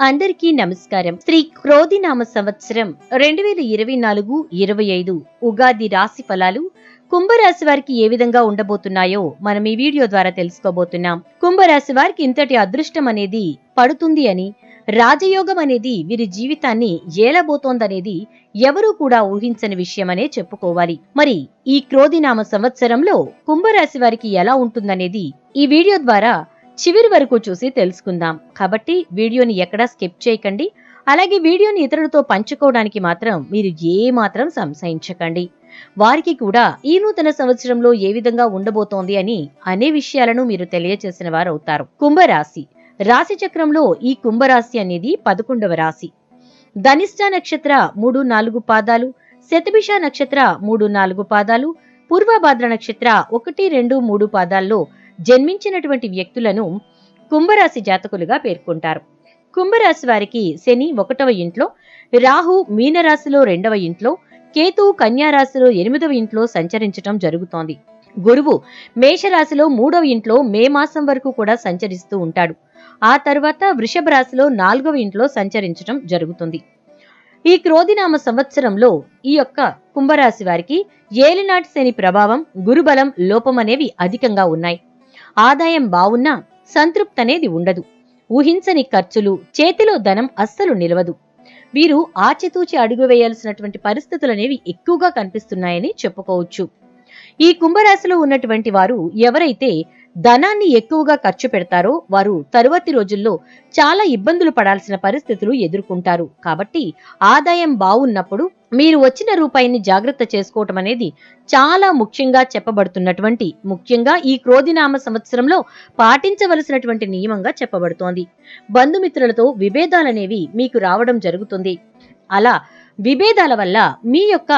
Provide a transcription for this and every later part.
అందరికీ నమస్కారం. శ్రీ క్రోధినామ సంవత్సరం రెండు వేల ఇరవై నాలుగు ఇరవై ఐదు ఉగాది రాశి ఫలాలు కుంభరాశి వారికి ఏ విధంగా ఉండబోతున్నాయో మనం ఈ వీడియో ద్వారా తెలుసుకోబోతున్నాం. కుంభరాశి వారికి ఇంతటి అదృష్టం అనేది పడుతుంది అని రాజయోగం అనేది వీరి జీవితాన్ని ఏలబోతోందనేది ఎవరూ కూడా ఊహించని విషయమనే చెప్పుకోవాలి. మరి ఈ క్రోధినామ సంవత్సరంలో కుంభరాశి వారికి ఎలా ఉంటుందనేది ఈ వీడియో ద్వారా చివరి వరకు చూసి తెలుసుకుందాం. కాబట్టి వీడియోని ఎక్కడా స్కిప్ చేయకండి. అలాగే వీడియోని ఇతరులతో పంచుకోవడానికి మాత్రం మీరు ఏ మాత్రం సంశయించకండి. వారికి కూడా ఈ నూతన సంవత్సరంలో ఏ విధంగా ఉండబోతోంది అని అనే విషయాలను మీరు తెలియచేసిన వారు అవుతారు కుంభరాశి రాశి చక్రంలో ఈ కుంభరాశి అనేది పదకొండవ రాశి. ధనిష్ట నక్షత్ర మూడు నాలుగు పాదాలు శతభిష నక్షత్ర మూడు నాలుగు పాదాలు పూర్వభాద్ర నక్షత్ర ఒకటి రెండు మూడు పాదాల్లో జన్మించినటువంటి వ్యక్తులను కుంభరాశి జాతకులుగా పేర్కొంటారు. కుంభరాశి వారికి శని ఒకటవ ఇంట్లో రాహు మీనరాశిలో రెండవ ఇంట్లో కేతు కన్యారాశిలో ఎనిమిదవ ఇంట్లో సంచరించటం జరుగుతోంది. గురువు మేషరాశిలో మూడవ ఇంట్లో మే మాసం వరకు కూడా సంచరిస్తూ ఉంటాడు. ఆ తర్వాత వృషభ రాశిలో నాలుగవ ఇంట్లో సంచరించటం జరుగుతుంది. ఈ క్రోధినామ సంవత్సరంలో ఈ యొక్క కుంభరాశి వారికి ఏలినాటి శని ప్రభావం గురుబలం లోపం అనేవి అధికంగా ఉన్నాయి. ఆదాయం బావున్నా సంతృప్తి అనేది ఉండదు. ఊహించని ఖర్చులు చేతిలో ధనం అస్సలు నిలవదు. వీరు ఆచితూచి అడుగు వేయాల్సినటువంటి పరిస్థితులు అనేవి ఎక్కువగా కనిపిస్తున్నాయని చెప్పుకోవచ్చు. ఈ కుంభరాశిలో ఉన్నటువంటి వారు ఎవరైతే ధనాన్ని ఎక్కువగా ఖర్చు పెడతారో వారు తరువాతి రోజుల్లో చాలా ఇబ్బందులు పడాల్సిన పరిస్థితులు ఎదుర్కొంటారు. కాబట్టి ఆదాయం బాగున్నప్పుడు మీరు వచ్చిన రూపాయిని జాగ్రత్త చేసుకోవటం అనేది చాలా ముఖ్యంగా చెప్పబడుతున్నటువంటి ముఖ్యంగా ఈ క్రోధినామ సంవత్సరంలో పాటించవలసినటువంటి నియమంగా చెప్పబడుతోంది. బంధుమిత్రులతో విభేదాలనేవి మీకు రావడం జరుగుతుంది. అలా విభేదాల వల్ల మీ యొక్క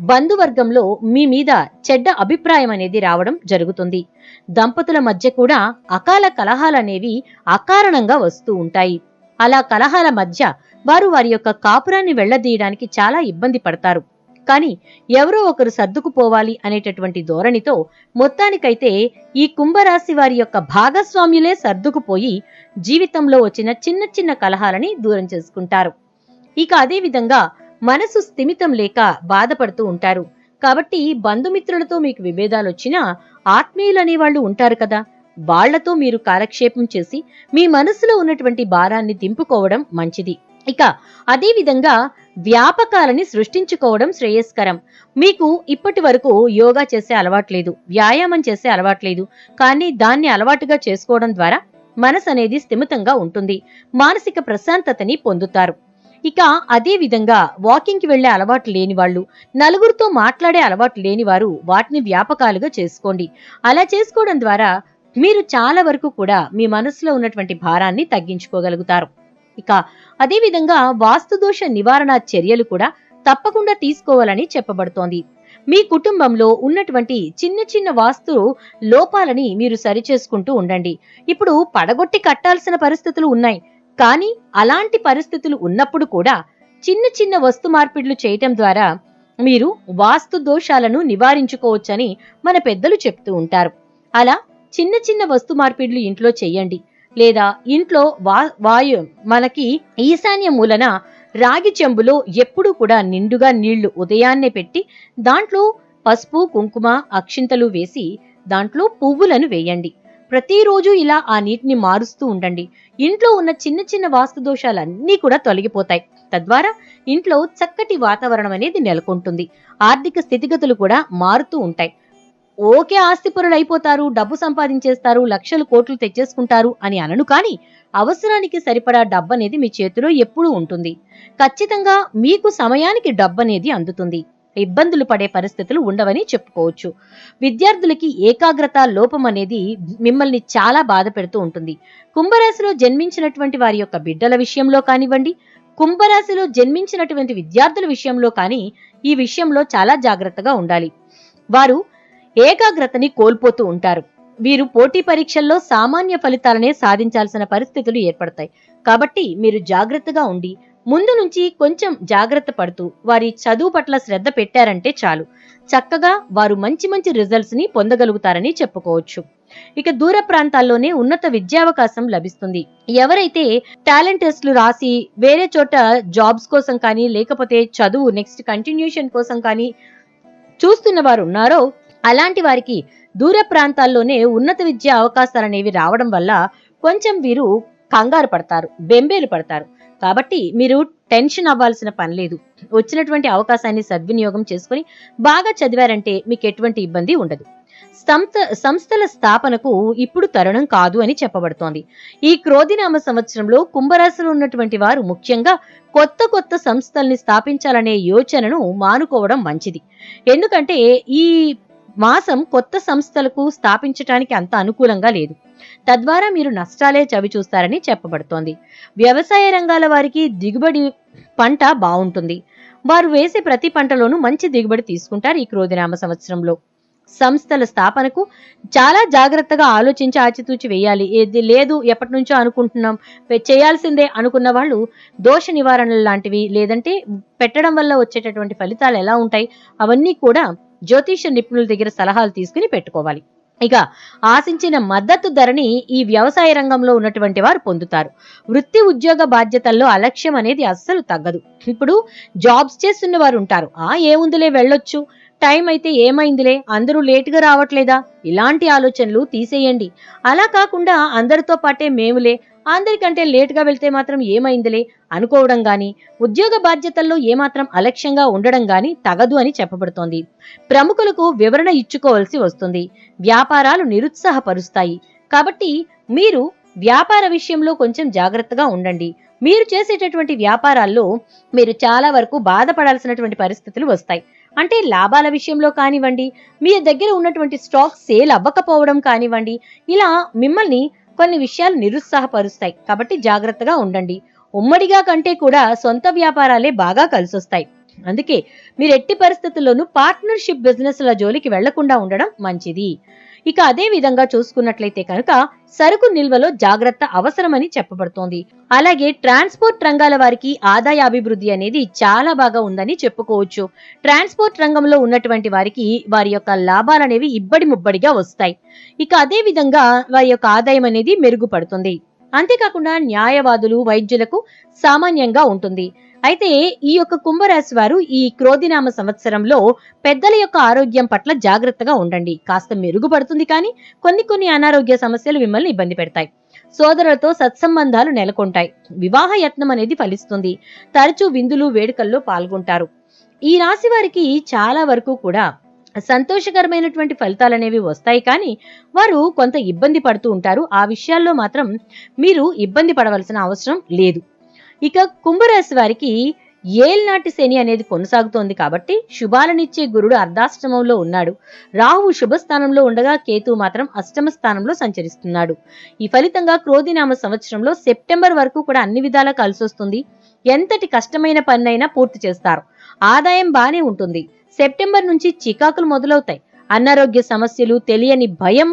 బంధువర్గంలో మీ మీద చెడ్డ అభిప్రాయం అనేది రావడం జరుగుతుంది. దంపతుల మధ్య కూడా అకాల కలహాలనేవి అకారణంగా వస్తూ ఉంటాయి. అలా కలహాల మధ్య వారు వారి యొక్క కాపురాన్ని వెళ్ళదీయడానికి చాలా ఇబ్బంది పడతారు. కానీ ఎవరో ఒకరు సర్దుకుపోవాలి అనేటటువంటి ధోరణితో మొత్తానికైతే ఈ కుంభరాశి వారి యొక్క భాగస్వామ్యులే సర్దుకుపోయి జీవితంలో వచ్చిన చిన్న చిన్న కలహాలని దూరం చేసుకుంటారు. ఇక అదేవిధంగా మనసు స్థిమితం లేక బాధపడుతూ ఉంటారు. కాబట్టి బంధుమిత్రులతో మీకు విభేదాలు వచ్చినా ఆత్మీయులు అనేవాళ్ళు ఉంటారు కదా. వాళ్ళతో మీరు కాలక్షేపం చేసి మీ మనసులో ఉన్నటువంటి భారాన్ని దింపుకోవడం మంచిది. ఇక అదేవిధంగా వ్యాపకాలని సృష్టించుకోవడం శ్రేయస్కరం. మీకు ఇప్పటి వరకు యోగా చేసే అలవాట్లేదు వ్యాయామం చేసే అలవాట్లేదు కానీ దాన్ని అలవాటుగా చేసుకోవడం ద్వారా మనసు అనేది స్థిమితంగా ఉంటుంది. మానసిక ప్రశాంతతని పొందుతారు. ఇక అదే విధంగా వాకింగ్కి వెళ్ళే అలవాటు లేని వాళ్ళు నలుగురితో మాట్లాడే అలవాటు లేని వారు వాటిని వ్యాపకాలుగా చేసుకోండి. అలా చేసుకోవడం ద్వారా మీరు చాలా వరకు కూడా మీ మనసులో ఉన్నటువంటి భారాన్ని తగ్గించుకోగలుగుతారు. ఇక అదే విధంగా వాస్తుదోష నివారణ చర్యలు కూడా తప్పకుండా తీసుకోవాలని చెప్పబడుతోంది. మీ కుటుంబంలో ఉన్నటువంటి చిన్న చిన్న వాస్తు లోపాలని మీరు సరిచేసుకుంటూ ఉండండి. ఇప్పుడు పడగొట్టి కట్టాల్సిన పరిస్థితులు ఉన్నాయి. కానీ అలాంటి పరిస్థితులు ఉన్నప్పుడు కూడా చిన్న చిన్న వస్తు మార్పిడ్లు చేయటం ద్వారా మీరు వాస్తు దోషాలను నివారించుకోవచ్చని మన పెద్దలు చెప్తూ ఉంటారు. అలా చిన్న చిన్న వస్తు మార్పిడ్లు ఇంట్లో చేయండి. లేదా ఇంట్లో వా వాయు మనకి ఈశాన్య మూలన రాగి చెంబులో ఎప్పుడూ కూడా నిండుగా నీళ్ళు ఉదయాన్నే పెట్టి దాంట్లో పసుపు కుంకుమ అక్షింతలు వేసి దాంట్లో పువ్వులను వేయండి. ప్రతిరోజు ఇలా ఆ నీటిని మారుస్తూ ఉండండి. ఇంట్లో ఉన్న చిన్న చిన్న వాస్తు దోషాలన్నీ కూడా తొలగిపోతాయి. తద్వారా ఇంట్లో చక్కటి వాతావరణం అనేది నెలకొంటుంది. ఆర్థిక స్థితిగతులు కూడా మారుతూ ఉంటాయి. ఓకే ఆస్తిపరులు అయిపోతారు డబ్బు సంపాదించేస్తారు లక్షలు కోట్లు తెచ్చేసుకుంటారు అని అనను కానీ అవసరానికి సరిపడా డబ్బు అనేది మీ చేతిలో ఎప్పుడూ ఉంటుంది. ఖచ్చితంగా మీకు సమయానికి డబ్బు అనేది అందుతుంది. ఇబ్బందులు పడే పరిస్థితులు ఉండవని చెప్పుకోవచ్చు. విద్యార్థులకి ఏకాగ్రత లోపం అనేది మిమ్మల్ని చాలా బాధ పెడుతూ ఉంటుంది. కుంభరాశిలో జన్మించినటువంటి వారి యొక్క బిడ్డల విషయంలో కానివ్వండి కుంభరాశిలో జన్మించినటువంటి విద్యార్థుల విషయంలో కానీ ఈ విషయంలో చాలా జాగ్రత్తగా ఉండాలి. వారు ఏకాగ్రతని కోల్పోతూ ఉంటారు. వీరు పోటీ పరీక్షల్లో సామాన్య ఫలితాలనే సాధించాల్సిన పరిస్థితులు ఏర్పడతాయి. కాబట్టి మీరు జాగ్రత్తగా ఉండి ముందు నుంచి కొంచెం జాగ్రత్త పడుతూ వారి చదువు పట్ల శ్రద్ధ పెట్టారంటే చాలు. చక్కగా వారు మంచి మంచి రిజల్ట్స్ని పొందగలుగుతారని చెప్పుకోవచ్చు. ఇక దూర ప్రాంతాల్లోనే ఉన్నత విద్యావకాశం లభిస్తుంది. ఎవరైతే టాలెంట్ టెస్ట్లు రాసి వేరే చోట జాబ్స్ కోసం కానీ లేకపోతే చదువు నెక్స్ట్ కంటిన్యూషన్ కోసం కానీ చూస్తున్న వారు ఉన్నారో అలాంటి వారికి దూర ప్రాంతాల్లోనే ఉన్నత విద్యా అవకాశాలు అనేవి రావడం వల్ల కొంచెం వీరు కంగారు పడతారు బెంబేలు పడతారు. కాబట్టి మీరు టెన్షన్ అవ్వాల్సిన పని లేదు. వచ్చినటువంటి అవకాశాన్ని సద్వినియోగం చేసుకొని బాగా చదివారంటే మీకు ఎటువంటి ఇబ్బంది ఉండదు. సంస్థ సంస్థల స్థాపనకు ఇప్పుడు తరుణం కాదు అని చెప్పబడుతోంది. ఈ క్రోధినామ సంవత్సరంలో కుంభరాశిలో ఉన్నటువంటి వారు ముఖ్యంగా కొత్త కొత్త సంస్థల్ని స్థాపించాలనే యోచనను మానుకోవడం మంచిది. ఎందుకంటే ఈ మాసం కొత్త సంస్థలకు స్థాపించటానికి అంత అనుకూలంగా లేదు. తద్వారా మీరు నష్టాలే చవి చూస్తారని చెప్పబడుతోంది. వ్యవసాయ రంగాల వారికి దిగుబడి పంట బాగుంటుంది. వారు వేసే ప్రతి పంటలోనూ మంచి దిగుబడి తీసుకుంటారు ఈ క్రోధినామ సంవత్సరంలో. సంస్థల స్థాపనకు చాలా జాగ్రత్తగా ఆలోచించి ఆచితూచి వేయాలి. ఏది లేదు ఎప్పటి నుంచో అనుకుంటున్నాం చేయాల్సిందే అనుకున్న వాళ్ళు దోష నివారణలు లాంటివి లేదంటే పెట్టడం వల్ల వచ్చేటటువంటి ఫలితాలు ఎలా ఉంటాయి అవన్నీ కూడా జ్యోతిష నిపుణుల దగ్గర సలహాలు తీసుకుని పెట్టుకోవాలి. ఇక ఆశించిన మద్దతు ధరని ఈ వ్యవసాయ రంగంలో ఉన్నటువంటి వారు పొందుతారు. వృత్తి ఉద్యోగ బాధ్యతల్లో అలక్ష్యం అనేది అస్సలు తగ్గదు. ఇప్పుడు జాబ్స్ చేస్తున్న వారు ఉంటారు. ఆ ఏముందిలే వెళ్ళొచ్చు. టైం అయితే ఏమైందిలే? అందరూ లేటుగా రావట్లేదా? ఇలాంటి ఆలోచనలు తీసేయండి. అలా కాకుండా అందరితో పాటే మేములే. అందరికంటే లేటుగా వెళ్తే మాత్రం ఏమైందిలే? అనుకోవడం గాని ఉద్యోగ బాధ్యతల్లో ఏమాత్రం అలక్ష్యంగా ఉండడం గాని తగదు అని చెప్పబడుతోంది. ప్రముఖులకు వివరణ ఇచ్చుకోవలసి వస్తుంది. వ్యాపారాలు నిరుత్సాహపరుస్తాయి. కాబట్టి మీరు వ్యాపార విషయంలో కొంచెం జాగ్రత్తగా ఉండండి. మీరు చేసేటటువంటి వ్యాపారాల్లో మీరు చాలా వరకు బాధపడాల్సినటువంటి పరిస్థితులు వస్తాయి. అంటే లాభాల విషయంలో కానివ్వండి మీ దగ్గర ఉన్నటువంటి స్టాక్ సేల్ అవ్వకపోవడం కానివ్వండి ఇలా మిమ్మల్ని కొన్ని విషయాలు నిరుత్సాహపరుస్తాయి. కాబట్టి జాగ్రత్తగా ఉండండి. ఉమ్మడిగా కంటే కూడా సొంత వ్యాపారాలే బాగా కలిసొస్తాయి. అందుకే మీరు ఎట్టి పరిస్థితుల్లోనూ పార్ట్నర్షిప్ బిజినెస్ ల జోలికి వెళ్ళకుండా ఉండడం మంచిది. ఇక అదే విధంగా చూసుకున్నట్లయితే కనుక సరుకు నిల్వలో జాగ్రత్త అవసరమని చెప్పబడుతోంది. అలాగే ట్రాన్స్పోర్ట్ రంగాల వారికి ఆదాయ అభివృద్ధి అనేది చాలా బాగా ఉందని చెప్పుకోవచ్చు. ట్రాన్స్పోర్ట్ రంగంలో ఉన్నటువంటి వారికి వారి యొక్క లాభాలు అనేవి ఇబ్బడి ముబ్బడిగా వస్తాయి. ఇక అదే విధంగా వారి యొక్క ఆదాయం అనేది మెరుగుపడుతుంది. అంతేకాకుండా న్యాయవాదులు వైద్యులకు సామాన్యంగా ఉంటుంది. అయితే ఈ యొక్క కుంభరాశి వారు ఈ క్రోధినామ సంవత్సరంలో పెద్దల యొక్క ఆరోగ్యం పట్ల జాగ్రత్తగా ఉండండి. కాస్త మెరుగుపడుతుంది కానీ కొన్ని కొన్ని అనారోగ్య సమస్యలు మిమ్మల్ని ఇబ్బంది పెడతాయి. సోదరులతో సత్సంబంధాలు నెలకొంటాయి. వివాహ యత్నం అనేది ఫలిస్తుంది. తరచూ విందులు వేడుకల్లో పాల్గొంటారు. ఈ రాశి వారికి చాలా వరకు కూడా సంతోషకరమైనటువంటి ఫలితాలు అనేవి వస్తాయి. కానీ వారు కొంత ఇబ్బంది పడుతూ ఉంటారు. ఆ విషయాల్లో మాత్రం మీరు ఇబ్బంది పడవలసిన అవసరం లేదు. ఇక కుంభరాశి వారికి ఏల్నాటి శని అనేది కొనసాగుతోంది కాబట్టి శుభాలనిచ్చే గురుడు అర్ధాష్టమంలో ఉన్నాడు. రాహువు శుభస్థానంలో ఉండగా కేతు మాత్రం అష్టమ స్థానంలో సంచరిస్తున్నాడు. ఈ ఫలితంగా క్రోధినామ సంవత్సరంలో సెప్టెంబర్ వరకు కూడా అన్ని విధాలా కలిసొస్తుంది. ఎంతటి కష్టమైన పన్నైనా పూర్తి చేస్తారు. ఆదాయం బానే ఉంటుంది. సెప్టెంబర్ నుంచి చికాకులు మొదలవుతాయి. అనారోగ్య సమస్యలు తెలియని భయం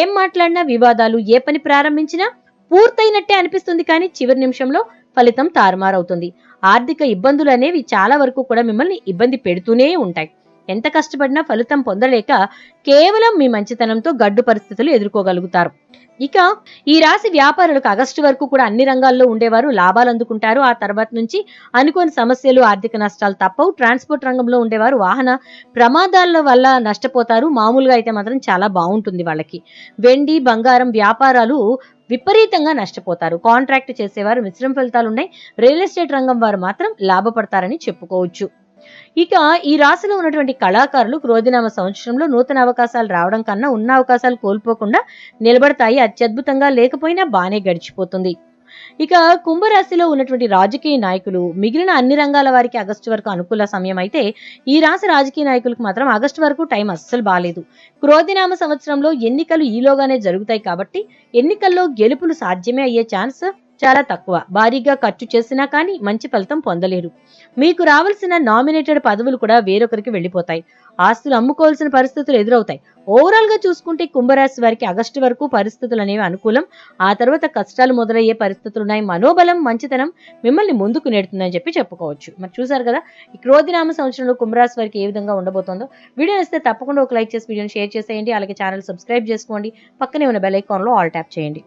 ఏం మాట్లాడినా వివాదాలు ఏ పని ప్రారంభించినా పూర్తయినట్టే అనిపిస్తుంది కానీ చివరి నిమిషంలో ఫలితం తారుమారవుతుంది. ఆర్థిక ఇబ్బందులు అనేవి చాలా వరకు కూడా మిమ్మల్ని ఇబ్బంది పెడుతూనే ఉంటాయి. ఎంత కష్టపడినా ఫలితం పొందలేక కేవలం మీ మంచితనంతో గడ్డు పరిస్థితులు ఎదుర్కోగలుగుతారు. ఇక ఈ రాశి వ్యాపారులకు ఆగస్టు వరకు కూడా అన్ని రంగాల్లో ఉండేవారు లాభాలు అందుకుంటారు. ఆ తర్వాత నుంచి అనుకోని సమస్యలు ఆర్థిక నష్టాలు తప్పవు. ట్రాన్స్పోర్ట్ రంగంలో ఉండేవారు వాహన ప్రమాదాల వల్ల నష్టపోతారు. మామూలుగా అయితే మాత్రం చాలా బాగుంటుంది వాళ్ళకి. వెండి బంగారం వ్యాపారాలు విపరీతంగా నష్టపోతారు. కాంట్రాక్ట్ చేసేవారు మిశ్రమ ఫలితాలు ఉన్నాయి. రియల్ ఎస్టేట్ రంగం వారు మాత్రం లాభపడతారని చెప్పుకోవచ్చు. ఇక ఈ రాశిలో ఉన్నటువంటి కళాకారులు క్రోధినామ సంవత్సరంలో నూతన అవకాశాలు రావడం కన్నా ఉన్న అవకాశాలు కోల్పోకుండా నిలబడతాయి. అత్యద్భుతంగా లేకపోయినా బాగానే గడిచిపోతుంది. ఇక కుంభరాశిలో ఉన్నటువంటి రాజకీయ నాయకులు మిగిలిన అన్ని రంగాల వారికి ఆగస్టు వరకు అనుకూల సమయం అయితే ఈ రాశి రాజకీయ నాయకులకు మాత్రం ఆగస్టు వరకు టైం అస్సలు బాగాలేదు క్రోధినామ సంవత్సరంలో ఎన్నికలు ఈలోగానే జరుగుతాయి కాబట్టి ఎన్నికల్లో గెలుపులు సాధ్యమే అయ్యే ఛాన్స్ చాలా తక్కువ. భారీగా ఖర్చు చేసినా కానీ మంచి ఫలితం పొందలేరు. మీకు రావాల్సిన నామినేటెడ్ పదవులు కూడా వేరొకరికి వెళ్ళిపోతాయి. ఆస్తులు అమ్ముకోవాల్సిన పరిస్థితులు ఎదురవుతాయి. ఓవరాల్గా చూసుకుంటే కుంభరాశి వారికి ఆగస్టు వరకు పరిస్థితులు అనేవి అనుకూలం. ఆ తర్వాత కష్టాలు మొదలయ్యే పరిస్థితులు ఉన్నాయి. మనోబలం మంచితనం మిమ్మల్ని ముందుకు నెడుతుందని చెప్పి చెప్పుకోవచ్చు. మరి చూసారు కదా ఈ క్రోధినామ సంవత్సరంలో కుంభరాశి వారికి ఏ విధంగా ఉండబోతుందో. వీడియో ఇస్తే తప్పకుండా ఒక లైక్ చేసి వీడియోని షేర్ చేసేయండి. అలాగే ఛానల్ సబ్స్క్రైబ్ చేసుకోండి. పక్కనే ఉన్న బెల్ ఐకాన్లో ఆల్ ట్యాప్ చేయండి.